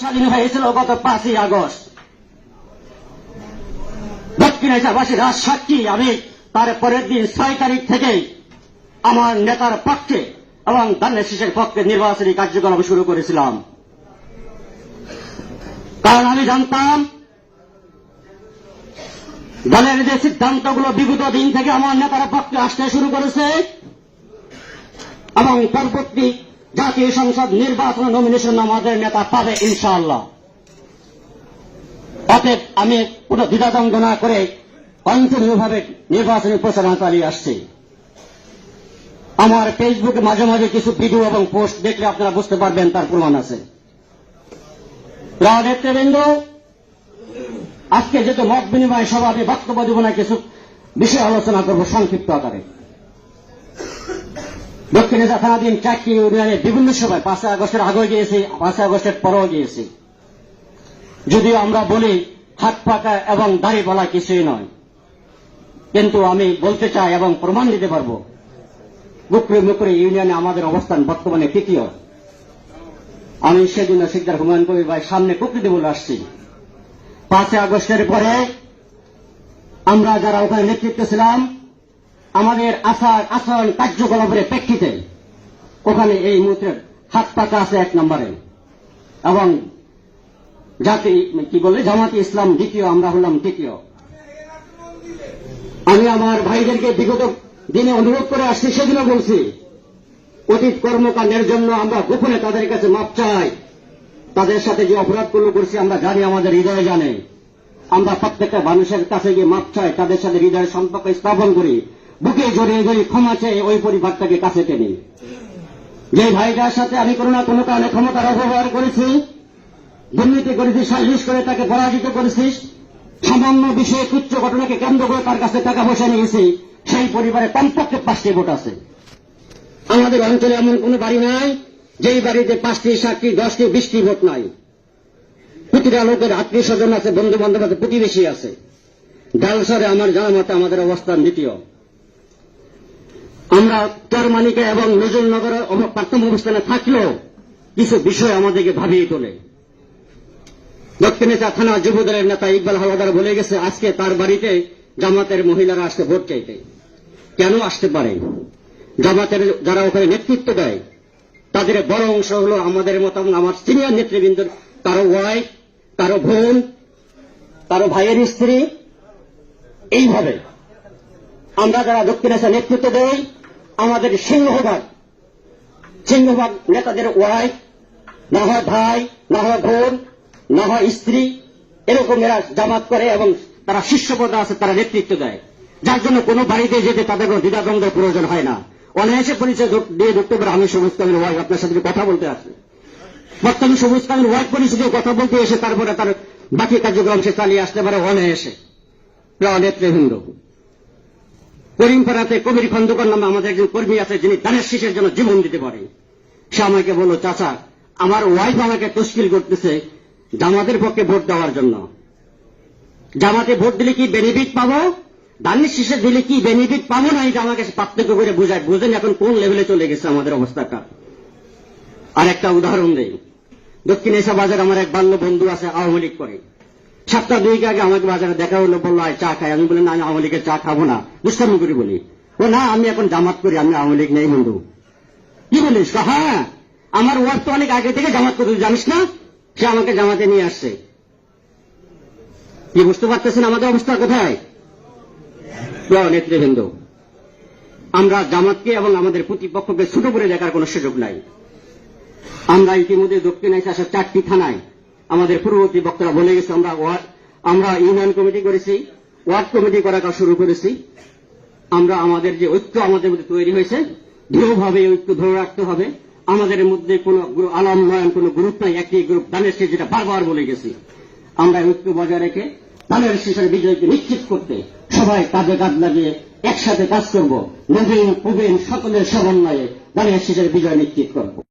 স্বাধীন হয়েছিল গত পাঁচই আগস্ট। দক্ষিণ এশিয়াবাসী রাজ সাক্ষী আমি তার পরের দিন ছয় তারিখ থেকেই আমার নেতার পক্ষে এবং ধানের শীষের পক্ষে নির্বাচনী কার্যক্রম শুরু করেছিলাম। কারণ আমি জানতাম, দলের যে সিদ্ধান্তগুলো বিগত দিন থেকে আমার নেতার পক্ষে আসতে শুরু করেছে এবং পরবর্তী জাতীয় সংসদ নির্বাচন নমিনেশন আমাদের নেতা পাবে ইনশাআল্লাহ। অতএব আমি কোনো দ্বিধাদ্বন্দ্ব না করে কন্টিনিউভাবে নির্বাচনী প্রচারণা চালিয়ে আসছি। আমার ফেসবুকে মাঝে মাঝে কিছু ভিডিও এবং পোস্ট দেখলে আপনারা বুঝতে পারবেন তার প্রমাণ আছে। নেতৃবৃন্দ আজকে যেহেতু মত বিনিময় সভা, আমি বক্তব্য দেব না, কিছু বিষয় আলোচনা করব সংক্ষিপ্ত আকারে। দক্ষিণে থানাধীন চারটি ইউনিয়নে বিভিন্ন সময় পাঁচই আগস্টের আগেও গিয়েছি পাঁচই আগস্টের পরেও গিয়েছি। যদিও আমরা বলি হাত পাকা এবং দাড়ি বলা কিছুই নয়। কিন্তু আমি বলতে চাই এবং প্রমাণ দিতে পারব বুকরে মুকরে ইউনিয়নে আমাদের অবস্থান বর্তমানে তৃতীয় আমি সেদিন শিকদার হুমায়ুন কবির ভাই সামনে প্রকৃতি বলে আসছি। পাঁচই আগস্টের পরে আমরা যারা ওখানে নেতৃত্ব ছিলাম আমাদের আচার আচরণ কার্যকলাপের প্রেক্ষিতে ওখানে এই মুহূর্তে হাত পাকা আছে এক নম্বরে। এবং জাতি, কি বলে, জামাতি ইসলাম দ্বিতীয়, আমরা হলাম তৃতীয়। আমি আমার ভাইদেরকে বিগত দিনে অনুরোধ করে আসছি, সেদিনও বলছি, অতীত কর্মকাণ্ডের জন্য আমরা গোপনে তাদের কাছে মাপ চাই। তাদের সাথে যে অপরাধগুলো করছি, আমরা জানি আমাদের হৃদয়ে জানে। আমরা প্রত্যেকটা মানুষের কাছে গিয়ে মাপ চাই, তাদের সাথে হৃদয়ের সম্পর্ক স্থাপন করি। বুকে জড়িয়ে জড়িয়ে ক্ষমা চেয়ে ওই পরিবারটাকে কাছে টেনি যে ভাইটার সাথে আমি কোনো না কোনো কারণে ক্ষমতার অপব্যবহার করেছি, দুর্নীতি করেছি, সালিশ করে তাকে পরাজিত করেছিস সামান্য বিষয়ে তুচ্ছ ঘটনাকে কেন্দ্র করে তার কাছে টাকা পয়সা নিয়েছি, সেই পরিবারে কমপক্ষে পাঁচটি ভোট আছে। আমাদের অঞ্চলে এমন কোন বাড়ি নাই, যেই বাড়িতে পাঁচটি, সাতটি, দশটি, বিশটি ভোট নাই। প্রতিটা লোকের আত্মীয় স্বজন আছে বন্ধু বান্ধব আছে, প্রতিবেশী আছে। ডালসারে আমার জানা মতে আমাদের অবস্থান দ্বিতীয়। আমরা চরমানিকা এবং নজরুলনগরের প্রাথমিক অবস্থানে থাকলেও কিছু বিষয় আমাদেরকে ভাবিয়ে তোলে। দক্ষিণেচা থানা যুবদলের নেতা ইকবাল হাওলাদার বলে গেছে, আজকে তার বাড়িতে জামাতের মহিলারা আসতে ভোট চাইতে। কেন আসতে পারে? জামাতের যারা ওখানে নেতৃত্ব দেয়, তাদের বড় অংশ হলো আমাদের মতো আমার সিনিয়র নেতৃবৃন্দ কারও ওয়াইফ কারও বোন কারও ভাইয়ের স্ত্রী। এইভাবে আমরা যারা দক্ষিণেশ্বর নেতৃত্ব দেই আমাদের সিংহভাগ। সিংহভাগ নেতাদের ওয়াইফ না হয় ভাই, না হয় বোন, না হয় স্ত্রী, এরকম এরা জামাত করে এবং তারা শীর্ষ পদে আছে, তারা নেতৃত্ব দেয়। যার জন্য কোনো বাড়িতে যেতে তাদের কোনো দ্বিধাদ্বন্দ্বের প্রয়োজন হয় না। অনায়াসে পরিচয় দিয়ে ঢুকতে পারে আমি সবুজ কামিল ওয়াইফ আপনার সাথে কথা বলতে আসি বর্তমানে সবুজ কামিল ওয়াইফ পরিচিত কথা বলতে এসে তারপরে তার বাকি কার্যক্রম সে চালিয়ে আসতে পারে অনায়াসে। নেতৃবৃন্দ করিমপাড়াতে কবির খন্দকার নামে আমাদের একজন কর্মী আছে, যিনি দানের শীষের জন্য জীবন দিতে পারে। সে আমাকে বলল, চাচা, আমার ওয়াইফ আমাকে তশকিল করতেছে জামাতের পক্ষে ভোট দেওয়ার জন্য। জামাতে ভোট দিলে কি বেনিফিট পাবো? দানের শীষে দিলে কি বেনিফিট পাবো না? এটা আমাকে পার্থক্য করে বোঝায়। বুঝেন এখন কোন লেভেলে চলে গেছে আমাদের অবস্থাটা আর একটা উদাহরণ দেই। দক্ষিণ এশা বাজার আমার এক বাল্য বন্ধু আছে, আওয়ামী লীগ করে। সপ্তাহ দুই আগে আমাকে বাজারে দেখা হলো, বলল, আয়, চা খাই। আমি বলি না, আমি আওয়ামী লীগের চা খাব না। দুষ্টামি করি বলি। ও, না, আমি এখন জামাত করি, আমি আওয়ামী লীগ নেই, বন্ধু। কি বলিস? হ্যাঁ আমার ওয়ার্ড তো অনেক আগে থেকে জামাত করতে জানিস না? সে আমাকে জামাতে নিয়ে আসছে। কি বুঝতে পারতেছেন আমাদের অবস্থা কোথায়? নেতৃবৃন্দ, আমরা জামাতকে এবং আমাদের প্রতিপক্ষকে ছোট করে দেখার কোনো সুযোগ নাই। আমরা ইতিমধ্যে দক্ষিণ এশিয়া চারটি থানায় আমাদের পূর্ববর্তী বক্তারা বলে গেছে, আমরা ওয়ার্ড, আমরা ইউনিয়ন কমিটি করেছি, ওয়ার্ড কমিটি করা কাজ শুরু করেছি। আমরা আমাদের যে ঐক্য আমাদের মধ্যে তৈরি হয়েছে, দৃঢ়ভাবে ঐক্য ধরে রাখতে হবে। আমাদের মধ্যে কোনো গ্রু- আলম নয়ন কোনো গ্রুপ নাই, একটি গ্রুপ দানের শেষ, যেটা বারবার বলে গেছি। আমরা ঐক্য বজায় রেখে দানের শেষের বিজয়কে নিশ্চিত করতে সবাই কাঁধে কাঁধ লাগিয়ে একসাথে কাজ করব। নবীন, প্রবীণ, সকলের সমন্বয়ে দানের শেষের বিজয় নিশ্চিত করব।